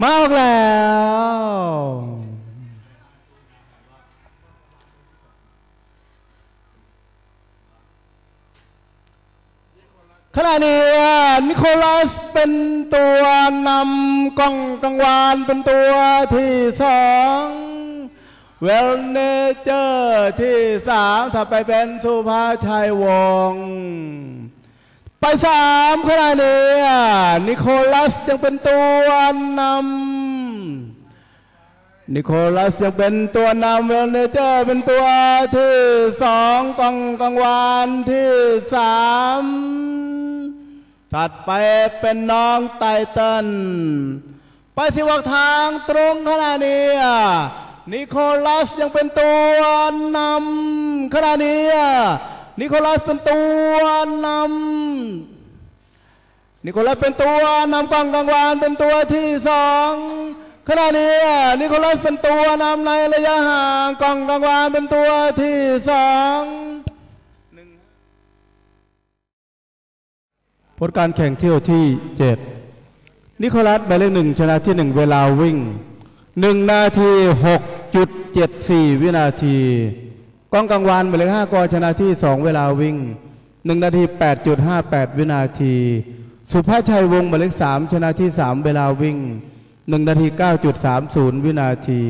มาออกแล้ว ขณะนี้นิโคลัสเป็นตัวนำกล้องกังวานเป็นตัวที่สองเวลเนเจอร์ที่สามถ้าไปเป็นสุภาชัยวงศ์ ไปสามขณะนี้นิโคลัสยังเป็นตัวนำนิโคลัสยังเป็นตัวนำเวลเนเจอร์เป็นตัวที่สองกองกังวานที่สามถัดไปเป็นน้องไตเติลไปสิวักทางตรงขณะนี้นิโคลัสยังเป็นตัวนำขณะนี้ นิโคลัสเป็นตัวนำนิโคลัสเป็นตัวนำกองกังวานเป็นตัวที่สองขณะนี้นิโคลัสเป็นตัวนำในระยะห่างกองกังวานเป็นตัวที่สองผลการแข่งเที่ยวที่เจ็ดนิโคลัสหมายเลขหนึ่งชนะที่หนึ่งเวลาวิ่งหนึ่งนาทีหกจุดเจ็ดสี่วินาที กองกังวานหมายเลขห้ากอชนะที่สองเวลาวิ่งหนึ่งนาทีแปดจุดห้าแปดวินาที สุภาชัยวงหมายเลขสามชนะที่สามเวลาวิ่งหนึ่งนาทีเก้าจุดสามศูนย์วินาที